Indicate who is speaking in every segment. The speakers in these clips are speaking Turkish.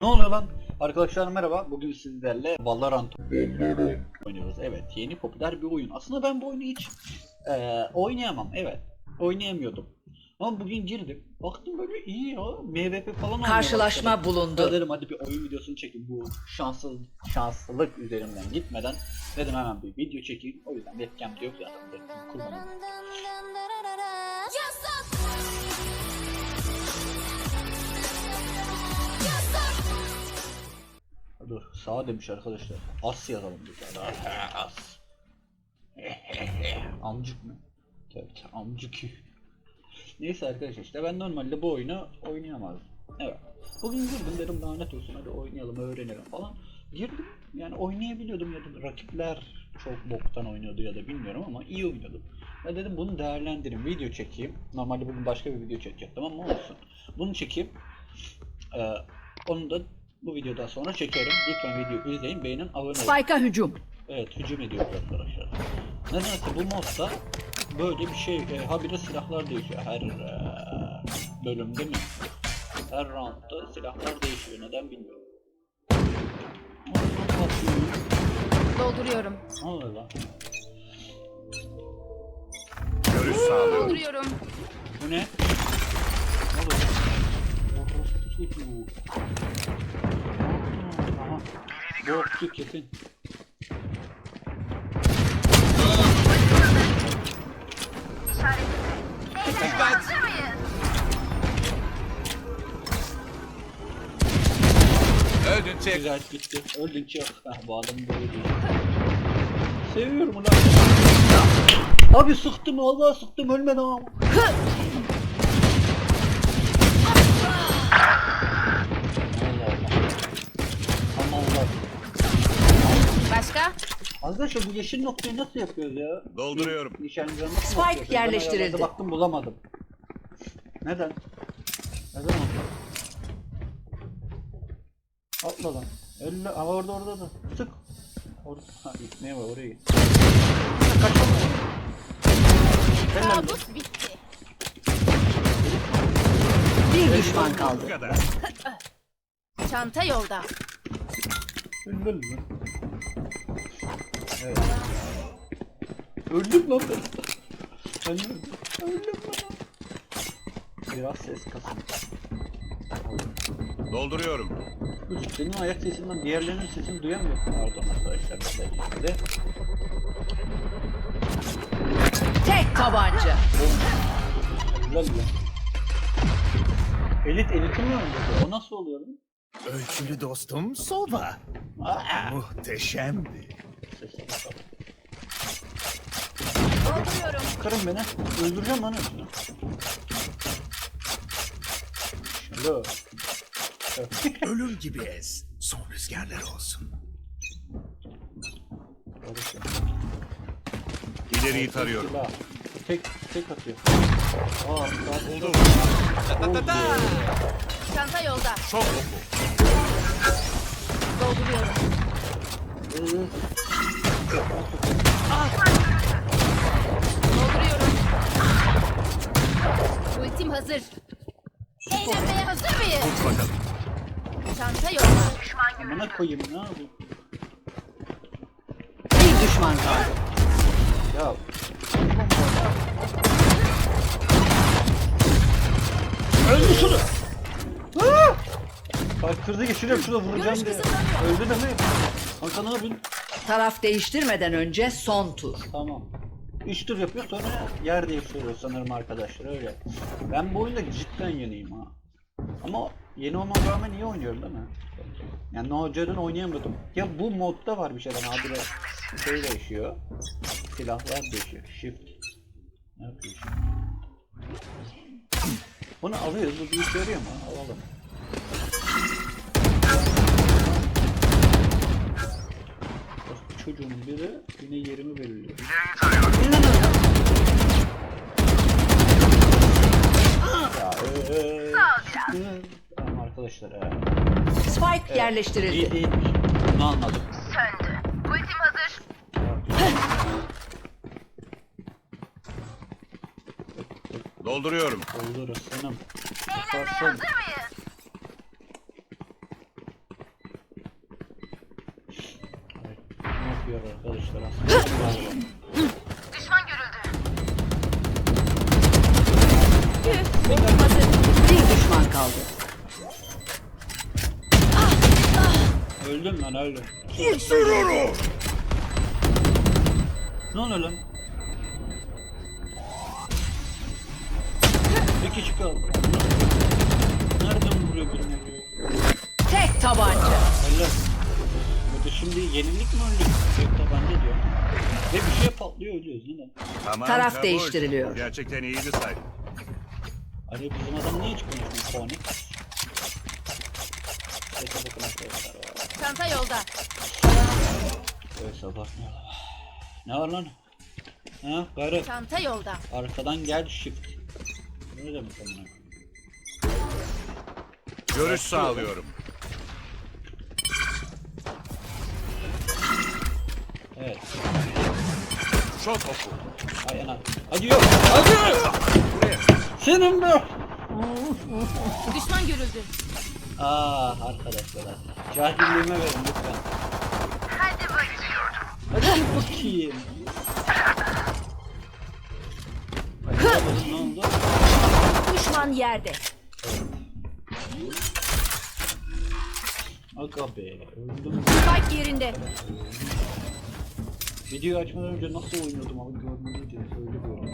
Speaker 1: Ne oluyor lan? Arkadaşlar merhaba. Bugün sizlerle Valorant oynuyoruz. Evet, yeni popüler bir oyun. Aslında ben bu oyunu hiç eee, oynayamam. Evet, oynayamıyordum. Ama bugün girdim. Baktım böyle iyi ya. MVP falan
Speaker 2: Karşılaşma
Speaker 1: başladım.
Speaker 2: bulundu.
Speaker 1: Dedim hadi bir oyun videosunu çekeyim. Bu şanssız şanslılık üzerinden gitmeden dedim hemen bir video çekeyim. O yüzden webcam de yok zaten. Webcam kullanıyorum. Dur sağ demiş arkadaşlar. As yazalım bir tane. As. amcık mı? Ki amcık. Neyse arkadaşlar işte ben normalde bu oyunu oynayamazdım. Evet. Bugün girdim dedim lanet olsun hadi oynayalım öğrenelim falan. Girdim yani oynayabiliyordum ya da rakipler çok boktan oynuyordu ya da bilmiyorum ama iyi oynuyordum. Ben dedim bunu değerlendireyim video çekeyim. Normalde bugün başka bir video çekecektim ama olsun. Bunu çekeyim. Ee, onu da bu videodan sonra çekerim. Lütfen videoyu izleyin, beğenin, abone olun.
Speaker 2: Spike'a hücum.
Speaker 1: Evet, hücum ediyoruz arkadaşlar. Nedense bu modda böyle bir şey, e, habire silahlar değişiyor her e, bölümde mi? Her roundda silahlar değişiyor, neden bilmiyorum.
Speaker 3: Dolduruyorum.
Speaker 1: Ne oluyor lan?
Speaker 4: Görüş sağlıyorum.
Speaker 3: Dolduruyorum.
Speaker 1: Bu ne? Ne oluyor? Orospu çocuğu. Aha. Bu okçu kesin.
Speaker 4: Öldün çek.
Speaker 1: Güzel gitti. Öldün çık. Heh, bu adam böyle değil. Seviyorum ulan. Abi sıktım vallahi sıktım ölmedi ama. Arkadaşlar bu yeşil noktayı nasıl yapıyoruz ya?
Speaker 4: Dolduruyorum.
Speaker 1: Nişancıları nasıl
Speaker 2: Spike?
Speaker 1: Ben
Speaker 2: yerleştirildi.
Speaker 1: ayarlarda Baktım bulamadım. Neden? Neden oldu? Atla lan. Elle, Aa, orada orada da. Sık. Orada. Ha gitmeye var oraya git. Helal.
Speaker 3: Kabus bitti.
Speaker 2: Bir düşman kaldı.
Speaker 3: Çanta yolda.
Speaker 1: Helal lan. Evet. Öldüm lan ben. Öldüm. Öldüm lan. Biraz ses kasın.
Speaker 4: Dolduruyorum.
Speaker 1: Dur, Senin ayak sesinden diğerlerinin sesini duyamıyorum. Pardon arkadaşlar. dakika.
Speaker 2: Tek tabanca.
Speaker 1: Helal ya. Elit eliti mi öldürdü? O nasıl oluyor lan?
Speaker 5: Ölçülü dostum Sova.
Speaker 1: Aa!
Speaker 5: Muhteşemdi.
Speaker 1: Sesine bak.
Speaker 3: Dolduruyorum.
Speaker 1: Çıkarın beni. Öldüreceğim lan hepsini. Hello.
Speaker 5: Ölüm gibi ez. Son rüzgarlar olsun.
Speaker 4: İleriyi tarıyorum.
Speaker 1: Silah. Tek tek atıyor. Aa, daha
Speaker 4: Buldum.
Speaker 3: Çanta yolda.
Speaker 4: Çok oku.
Speaker 3: Dolduruyorum. Dolduruyorum. Ultim hazır. Eğlenmeye hazır mıyız?
Speaker 4: Bakalım.
Speaker 3: Çanta yolda.
Speaker 1: Amına koyayım ne yapayım?
Speaker 2: Bir düşman kaldı.
Speaker 1: Ya. Öldü şunu. Aa! Bak kırdı geçiriyor şurada vuracağım
Speaker 3: Görüş
Speaker 1: diye.
Speaker 3: kısıtlanıyor.
Speaker 1: Öldü. Kanka ne yapayım?
Speaker 2: Taraf değiştirmeden önce son tur.
Speaker 1: Tamam. 3 tur yapıyor sonra yer değiştiriyor sanırım arkadaşlar öyle. Ben bu oyunda cidden yeniyim ha. Ama yeni olmama rağmen iyi oynuyorum değil mi? Yani no önceden oynayamıyordum. Ya bu modda var bir şeyden abi şey değişiyor. Silahlar değişiyor. Shift. Ne yapıyor şimdi? Bunu alıyoruz. Bu bir işe yarıyor mu? Alalım. Çocuğun biri yine yerimi belirliyor. Ya, eee, işte, Tamam arkadaşlar. eee,
Speaker 2: Spike
Speaker 1: iyi
Speaker 2: yerleştirildi.
Speaker 1: değilmiş. Bunu anladım.
Speaker 4: Dolduruyorum.
Speaker 1: Olur aslanım. Yaparsın. Öldüm. Ne oluyor lan? Bir kişi kaldı. Nereden vuruyor beni vuruyor?
Speaker 2: Tek tabanca.
Speaker 1: Helal. Burada şimdi yenilik mi öldük? Tek tabanca diyor. Ve bir şey patlıyor ölüyoruz neden?
Speaker 4: Tamam,
Speaker 2: Taraf
Speaker 4: kabul.
Speaker 2: değiştiriliyor.
Speaker 4: Gerçekten iyiydi say.
Speaker 1: Hani bizim adam niye hiç konuşmuyor? Konik.
Speaker 3: Çanta yolda.
Speaker 1: Öyle bakmayalım. Ne var lan? Ha garı.
Speaker 3: Çanta yolda.
Speaker 1: Arkadan gel shift. Ne demek amına?
Speaker 4: Görüş sağlıyorum.
Speaker 1: Evet.
Speaker 4: Şok oku.
Speaker 1: Ay ana. Hadi yok. Hadi.
Speaker 4: Buraya.
Speaker 1: Senin be.
Speaker 3: Düşman görüldü.
Speaker 1: Aa arkadaşlar. Cahilliğime verin lütfen. Hadi bakayım. bakayım. Hadi bakalım ne oldu?
Speaker 3: Düşman yerde.
Speaker 1: Aga be. Öldüm.
Speaker 3: Spike yerinde.
Speaker 1: Videoyu açmadan önce nasıl oynuyordum abi görmeli diye söylüyorum.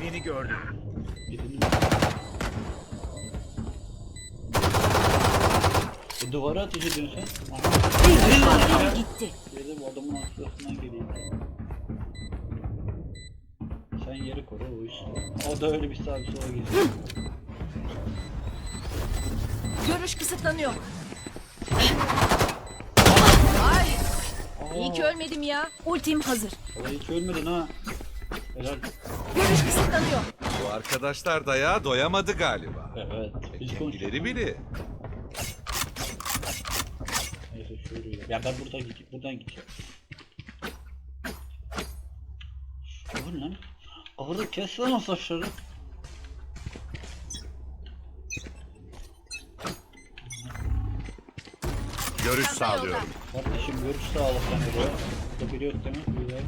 Speaker 5: Birini gördüm.
Speaker 1: Birini... E, duvara ateş ediyorsun.
Speaker 2: Bir düşman.
Speaker 3: Gitti.
Speaker 1: Dedim adamın arkasından geleyim. Sen yeri koru o iş. O da öyle bir sağa bir sola geziyor.
Speaker 3: Görüş kısıtlanıyor. Ay, iyi ki ölmedim ya. Ultim hazır.
Speaker 1: Olay hiç ölmedin ha. Helal.
Speaker 3: Görüş kısıtlanıyor.
Speaker 4: Bu arkadaşlar dayağa doyamadı galiba.
Speaker 1: Evet. Biz konuştuk. Şöyle. Ya ben buradan gideyim. Buradan gideceğim. Bu ne lan? Ağrı kes lan o saçları.
Speaker 4: Görüş sağlıyorum.
Speaker 1: Kardeşim görüş sağlık lan buraya. Burada biri yok değil mi? Güzel.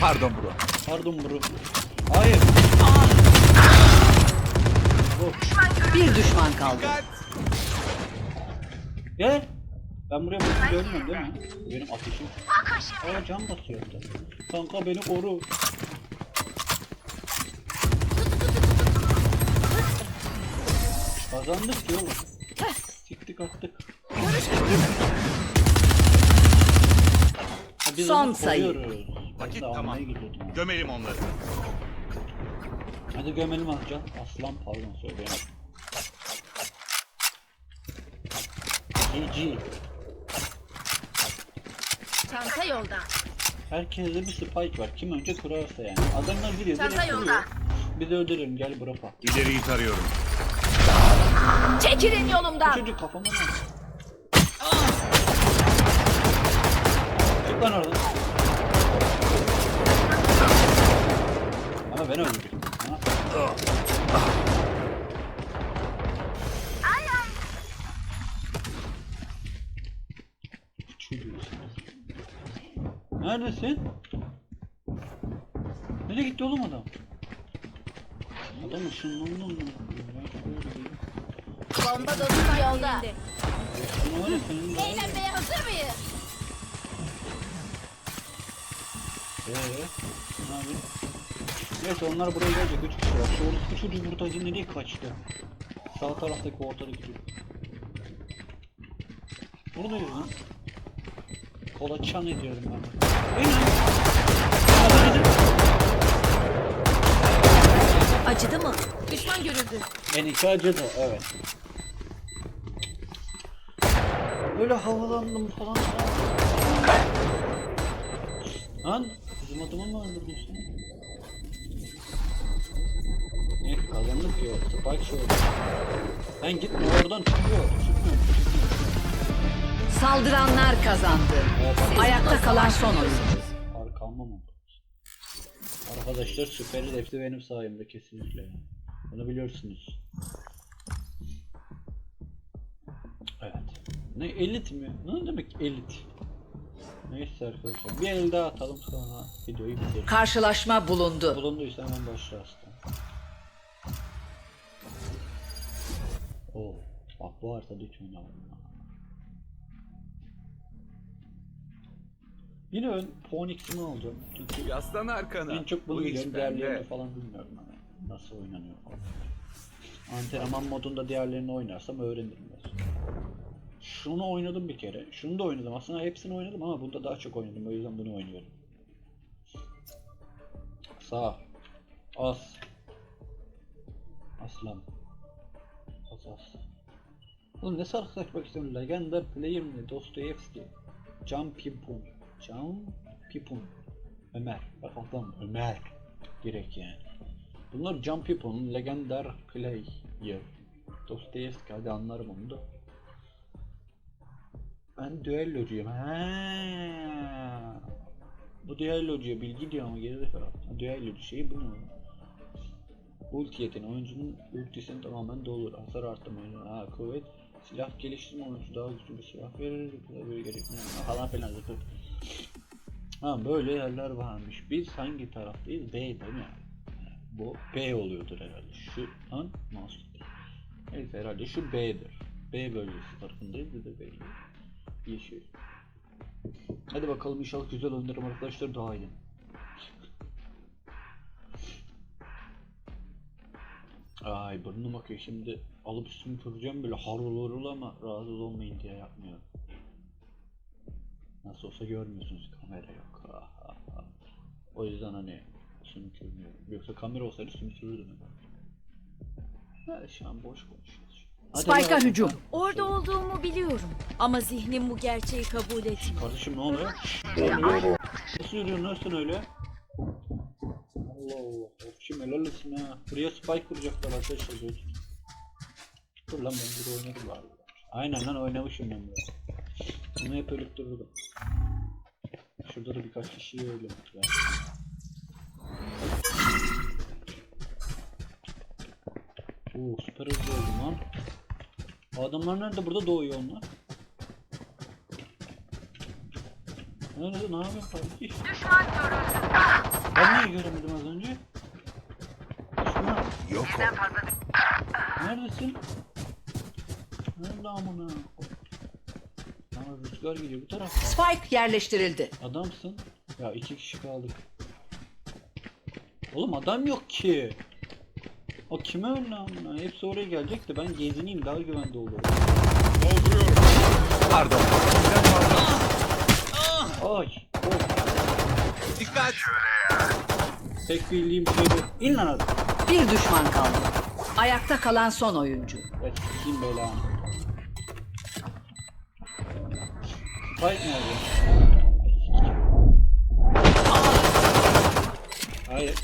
Speaker 4: Pardon bro.
Speaker 1: Pardon bro. Hayır. Oh.
Speaker 2: Düşman kaldı.
Speaker 1: Gel. Ben buraya bakıp görmüyorum değil mi? Benim ateşim. Aa can basıyor da. Kanka beni koru. Kazandık ki oğlum. Siktik attık. Ha, biz
Speaker 2: Son
Speaker 1: onu
Speaker 2: sayı.
Speaker 1: koruyoruz. Ben
Speaker 4: Vakit
Speaker 1: almaya
Speaker 4: tamam.
Speaker 1: gidiyordum.
Speaker 4: Gömelim onları.
Speaker 1: Hadi gömelim Ascan. Aslan pardon söyleyemedim. GG.
Speaker 3: Çanta yolda.
Speaker 1: Herkeste bir spike var. Kim önce kurarsa yani. Adamlar giriyor
Speaker 3: Çanta
Speaker 1: direkt
Speaker 3: yolda.
Speaker 1: kuruyor. Biz öldürelim gel bropa.
Speaker 4: İleriyi tarıyorum.
Speaker 3: Çekilin yolumdan.
Speaker 1: Çocuk kafama ne? Çık lan oradan. Ama ben öldürdüm. Ha? Neredesin? Nereye gitti oğlum adam? Adam ışınlandı diyeyim.
Speaker 3: Bomba dostum yolda.
Speaker 1: Şunu var ya senin de-
Speaker 3: Eğlenmeye hazır mıyız?
Speaker 1: Eee? Ne yapayım? Neyse onlar buraya gelecek 3 kişi var. Şu orospu çocuğu burada nereye kaçtı? Sağ taraftaki ortadaki çocuk. Buradayız lan. Kola çan ediyorum ben.
Speaker 3: Acıdı mı? Düşman görüldü.
Speaker 1: En iki acıdı evet. Böyle havalandım falan. Lan bizim adamı mı öldürdün sen? Ne kazandık. Spike şey oldu. Sen gitme oradan çıkıyor.
Speaker 2: Saldıranlar kazandı. Ayakta kalan son oyuncu.
Speaker 1: Mı? Arkadaşlar süper hedefti benim sayemde kesinlikle. Bunu biliyorsunuz. Evet. Ne elit mi? Ne demek elit? Neyse arkadaşlar bir el daha atalım sonra videoyu bitirelim.
Speaker 2: Karşılaşma bulundu.
Speaker 1: Bulunduysa hemen başla aslında. Oo, bak bu haritada hiç oynamadım. Yine ön Phoenix'imi alacağım. Çünkü
Speaker 4: Yaslan arkana.
Speaker 1: en çok bunu
Speaker 4: bende.
Speaker 1: Diğerlerini falan bilmiyorum. Hani nasıl oynanıyor falan. Antrenman modunda diğerlerini oynarsam öğrenirim biraz. Şunu oynadım bir kere. Şunu da oynadım. Aslında hepsini oynadım ama bunda daha çok oynadım. O yüzden bunu oynuyorum. Sağ. As. Aslan. As as. Oğlum ne sarı saçmak istiyorum? Legendar player mi? Dostoyevski. Can Pipun. Can Pipun. Ömer. Bak adam Ömer. Direkt yani. Bunlar Can Pipun. Legendar player. Dostoyevski. Hadi anlarım onu da. Ben düellocuyum. Ha. Bu düellocuya bilgi diyor ama geride falan. Düellocu şeyi bu ne? Ulti yeteneği oyuncunun ultisini tamamen dolur. Hasar arttırma. Ha kuvvet. Silah geliştirme oyuncu daha güçlü bir silah verir. Böyle gerekmiyor. Falan filan zıpır. Ha böyle yerler varmış. Biz hangi taraftayız? B değil mi? Bu B oluyordur herhalde. Şu an mouse. Neyse herhalde şu B'dir. B bölgesi tarafındayız. Bir de B'yi. Yeşil. Hadi bakalım inşallah güzel oynarım arkadaşlar daha iyi. Ay burnum akıyor şimdi alıp üstümü kıracağım böyle harıl harıl ama rahatsız olmayın diye yapmıyorum. Nasıl olsa görmüyorsunuz kamera yok. O yüzden hani sümkürmüyorum. Yoksa kamera olsaydı sümkürürdüm. Ha, şu an boş konuşuyoruz. Hadi
Speaker 2: Spike'a hücum.
Speaker 3: Orada olduğumu biliyorum. Ama zihnim bu gerçeği kabul etmiyor.
Speaker 1: Kardeşim ne oluyor? Ne oluyor? Nasıl yürüyorsun sen öyle? Allah Allah. Ofçim helal olsun ha. Buraya spike kuracaklar arkadaşlar. Dur lan ben bir oynadım var. Aynen lan oynamışım ben burada. Bunu hep ölüp durdum. Şurada da birkaç kişiyi öyle ya. Oo süper hızlı oldum lan. Bu adamlar nerede? Burada doğuyor onlar. Nerede? Ne yapıyorsun kardeş? Ben niye göremedim az önce? Düşman.
Speaker 5: Yok.
Speaker 1: Neredesin? Nerede amına? Ama rüzgar geliyor bu taraftan.
Speaker 2: Spike yerleştirildi.
Speaker 1: Adamsın. Ya iki kişi kaldık. Oğlum adam yok ki. O kime öyle amına? Hepsi oraya gelecek de ben gezineyim daha güvende olurum.
Speaker 4: Pardon.
Speaker 1: Ay. Oy.
Speaker 4: Dikkat.
Speaker 1: Tek bildiğim şey bu. İn lan adam.
Speaker 2: Bir düşman kaldı. Ayakta kalan son oyuncu.
Speaker 1: Ya sikeyim belanı. Nerede? Ay, sikeyim. Hayır.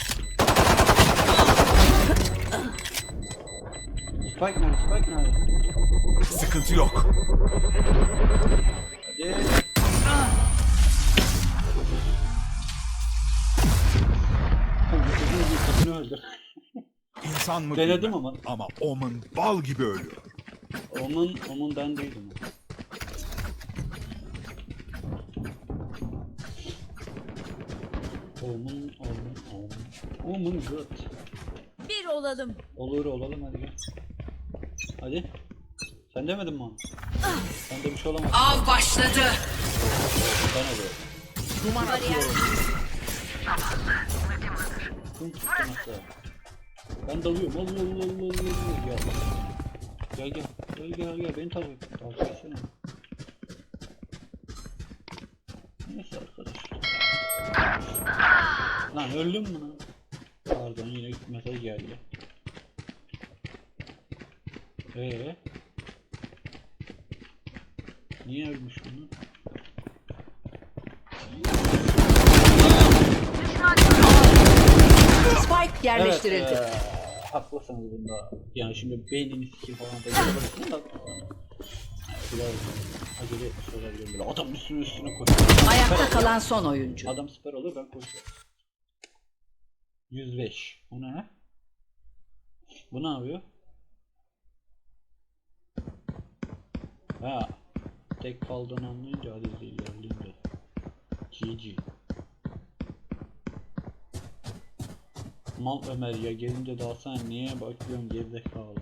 Speaker 1: Spike nerede? Spike nerede?
Speaker 5: Sıkıntı yok.
Speaker 1: Hadi. Kadını öldür.
Speaker 5: İnsan mı
Speaker 1: Denedim
Speaker 5: bilmem.
Speaker 1: ama.
Speaker 5: Ama Omen bal gibi ölüyor.
Speaker 1: Onun, onun ben değilim. Omun, omun, omun. Omun good.
Speaker 3: Bir olalım.
Speaker 1: Olur olalım hadi gel. Hadi. Sen demedin mi onu? Sen de bir şey olamaz.
Speaker 2: Av başladı.
Speaker 1: Ben oluyorum.
Speaker 3: Bariyer
Speaker 1: Kum tuttu mesela. Ben dalıyorum. Allah Allah Allah Allah Allah. Gel. Gel gel. Gel gel gel. Beni takip et. Takip etsene. Neyse arkadaşlar. Lan öldüm mü lan? Pardon yine mesaj geldi. Ee? Niye ölmüş bunu?
Speaker 2: Spike yerleştirildi.
Speaker 1: Evet, eee, haklısınız bunda. Yani şimdi beynini sikeyim falan da. Biraz acele etmiş olabilirim böyle. Adam üstüne üstüne koşuyor.
Speaker 2: Ayakta kalan son oyuncu.
Speaker 1: Adam süper oluyor ben koşuyorum. 105. Bu ne? Bu ne yapıyor? Ha. Tek kaldığını anlayınca hadi ilerleyeyim de. GG. Mal Ömer ya gelince daha sen niye bakıyorsun gerizekalı.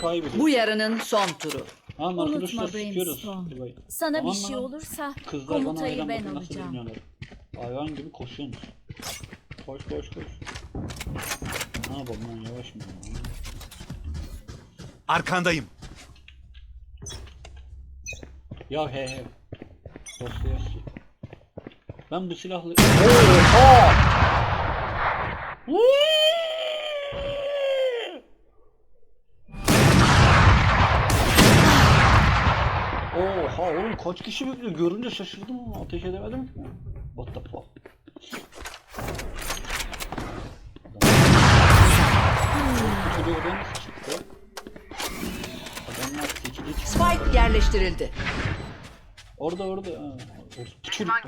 Speaker 1: Ülkesini kaybediyor.
Speaker 2: Bu yarının son turu.
Speaker 1: Tamam
Speaker 3: Unutma
Speaker 1: arkadaşlar. Hadi bay.
Speaker 3: Sana
Speaker 1: Aman
Speaker 3: bir şey olursa
Speaker 1: Kızlar bana
Speaker 3: komutayı
Speaker 1: hayran
Speaker 3: ben
Speaker 1: nasıl
Speaker 3: alacağım.
Speaker 1: bilmiyorlar. Hayvan gibi koşuyorsunuz. Koş koş koş. Ne yapalım lan yavaş mı?
Speaker 5: Arkandayım.
Speaker 1: Ya he he. Dostoyevski. Ben bu silahlı... Oha oğlum kaç kişi bekliyor görünce şaşırdım ama ateş edemedim ki. What the fuck. Çıktı? Adamlar seçici çıktı.
Speaker 2: Spike yerleştirildi.
Speaker 1: Orada orada. Ha, var.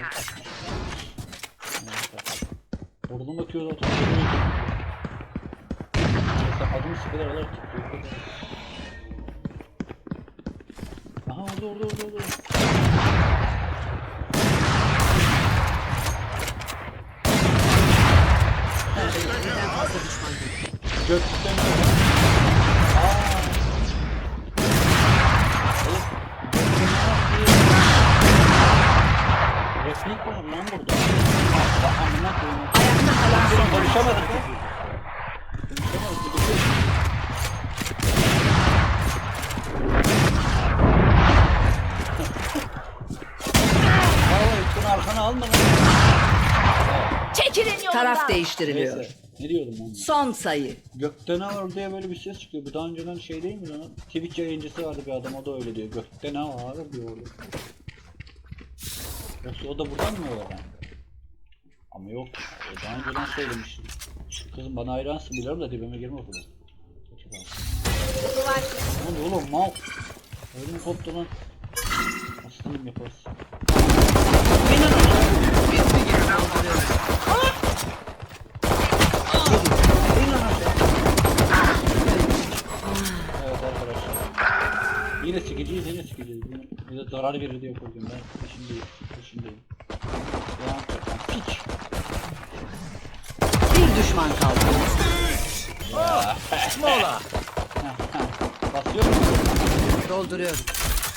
Speaker 1: Oradan bakıyor zaten. Mesela adımı sıkılar alır tutuyor. Orada orada orada orada. Gökten Replik var lan burada.
Speaker 2: Ayakta kalan
Speaker 1: ya. Konuşamadık. Vallahi üstüne arkana alma lan.
Speaker 3: Çekilin yoldan.
Speaker 2: Taraf değiştiriliyor.
Speaker 1: Neyse. Ne diyordum ben?
Speaker 2: Son sayı.
Speaker 1: Gökten var diye böyle bir ses çıkıyor. Bu daha önceden şey değil mi lan? Twitch yayıncısı vardı bir adam o da öyle diyor. Gökten ne var diyor orada. Yoksa o da buradan mı öğren? Ama yok. O daha önceden söylemiş. Kızım bana hayransın biliyorum da dibime girme okula. Ne oluyor oğlum mal? Ödüm koptu lan. Aslanım yaparız. Evet arkadaşlar. Yine sikeceğiz yine sikeceğiz. Bize zarar verir diye korkuyorum ben. Peşindeyim. Peşindeyim. Ya piç.
Speaker 2: Bir düşman kaldı.
Speaker 4: Mola.
Speaker 1: Basıyor musun?
Speaker 2: Dolduruyorum.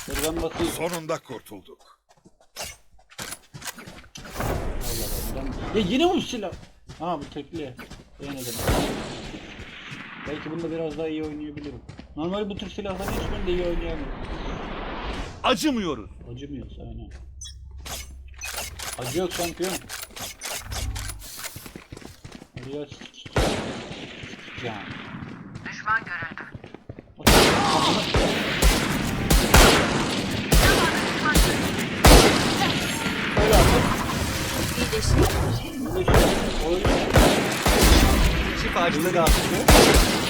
Speaker 1: Dur ben basayım.
Speaker 5: Sonunda kurtulduk.
Speaker 1: Allah Allah. Ya yine mi bu silah? Ha bu tekli. Denedim. Belki bunda biraz daha iyi oynayabilirim. Normal bu tür silahları hiçbirinde iyi oynayamıyorum.
Speaker 5: Acımıyoruz.
Speaker 1: Acımıyoruz aynen. Acı yok şampiyon. Hadi ya sikeceğim. Düşman görüldü. Öyle.
Speaker 4: Çift
Speaker 1: Öyle
Speaker 4: ağaçları.
Speaker 1: attı.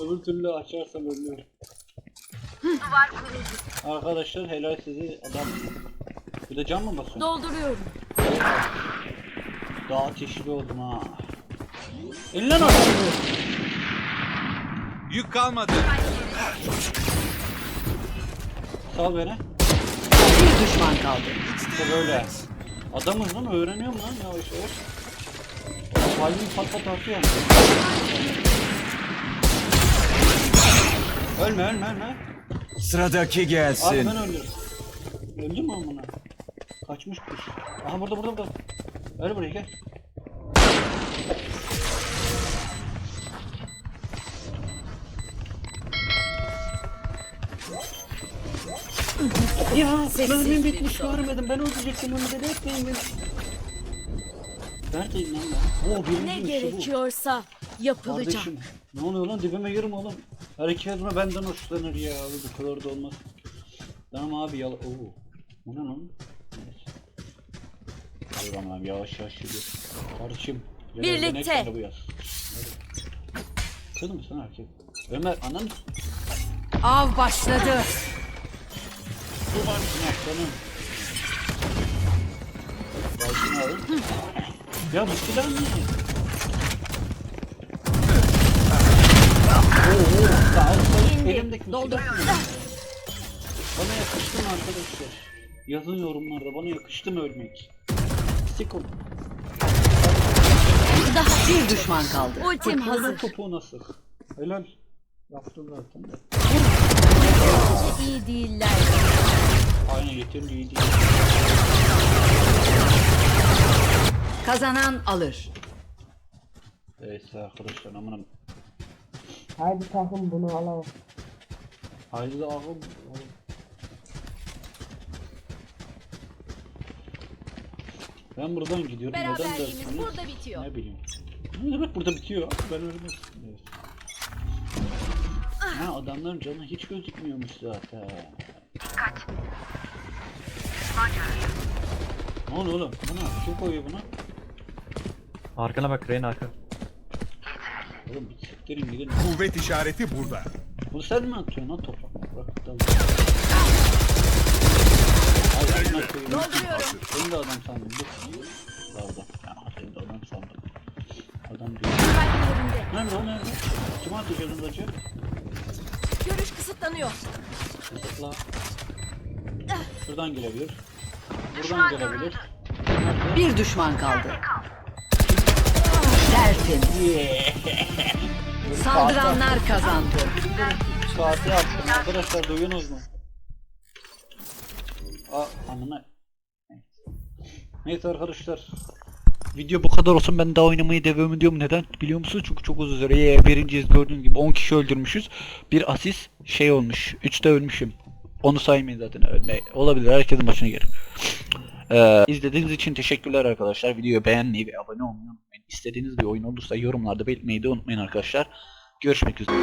Speaker 1: Öbür türlü açarsam ölüyorum. Arkadaşlar helal sizi adam. Bir de can mı basıyorsun?
Speaker 3: Dolduruyorum.
Speaker 1: Daha ateşli oldum ha. Eline nasıl?
Speaker 4: Yük kalmadı.
Speaker 1: Sal beni.
Speaker 2: Bir düşman kaldı.
Speaker 1: İşte böyle. Adamız değil mi? Öğreniyorum lan yavaş yavaş. Kalbim pat pat atıyor. Ölme ölme ölme.
Speaker 6: Sıradaki
Speaker 1: Abi
Speaker 6: gelsin.
Speaker 1: ben öldüm. Öldü mü amına? Kaçmış kuş. Aha burada burada burada. Öl buraya gel. Ya mermim bitmiş görmedim. Ben öldürecektim onu dedi etmeyin beni. Neredeyim lan ben? Oo birinci
Speaker 3: Ne
Speaker 1: bu.
Speaker 3: gerekiyorsa yapılacak.
Speaker 1: Kardeşim ne oluyor lan dibime girme oğlum. Hareket etme benden hoşlanır ya abi bu kadar da olmaz. Tamam abi yala... Oo. Bu ne lan? Neyse. Dur ama yavaş yavaş yürü. Kardeşim.
Speaker 3: Birlikte.
Speaker 1: kitabı yaz? Kız mısın erkek? Ömer ananı
Speaker 2: Av başladı.
Speaker 1: s***ın aslanım. Başını alın. ya bu silah ne? Sağ ol. Elimdeki silah. Bana yakıştı mı arkadaşlar? Yazın yorumlarda bana yakıştı mı ölmek? Sikon.
Speaker 2: Bir düşman kaldı.
Speaker 3: Ultim
Speaker 1: Hazır. Topuğuna sık. Helal. Yaptın zaten de.
Speaker 3: İyi değiller.
Speaker 1: Aynen yeterince iyi değil.
Speaker 2: Kazanan alır.
Speaker 1: Neyse arkadaşlar amanım.
Speaker 6: Haydi takım bunu alalım.
Speaker 1: Haydi ağam. Ben buradan gidiyorum. Neden
Speaker 3: Beraberliğimiz
Speaker 1: dersiniz?
Speaker 3: burada bitiyor.
Speaker 1: Ne bileyim. Ne demek burada bitiyor? Ben ölmek istiyorum. Ha adamların canı hiç gözükmüyormuş zaten. Ne oluyor oğlum? Buna kim koyuyor buna?
Speaker 7: Arkana bak Reyna arka.
Speaker 1: Oğlum bir siktirin gidin.
Speaker 5: Kuvvet işareti burada.
Speaker 1: Bunu sen mi atıyorsun lan topa? Bırak dalga. Ay amına koyayım.
Speaker 3: Dolduruyorum.
Speaker 1: Seni de adam sandım. Dur. Pardon. Ya seni de adam sandım. Adam
Speaker 3: yerinde.
Speaker 1: Nerede o nerede? Kim atacak az önce?
Speaker 3: Görüş kısıtlanıyor.
Speaker 1: Zıpla. Şuradan gelebilir. Buradan gelebilir. Nerede?
Speaker 2: Bir düşman kaldı. Tertemiz.
Speaker 1: Yeah.
Speaker 2: Saldıranlar kazandı.
Speaker 1: Saati yaptım arkadaşlar duyuyorsunuz mu? Aa amına. Neyse arkadaşlar. Video bu kadar olsun. Ben daha oynamayı devam ediyorum. Neden? Biliyor musunuz? Çünkü çok uzun süre Ye, birinciyiz. Gördüğünüz gibi 10 kişi öldürmüşüz. Bir asist şey olmuş. 3'te ölmüşüm. Onu saymayın zaten. Ölme olabilir. Herkesin başına gelir. Ee, izlediğiniz için teşekkürler arkadaşlar. Videoyu beğenmeyi ve abone olmayı istediğiniz bir oyun olursa yorumlarda belirtmeyi de unutmayın arkadaşlar. Görüşmek üzere.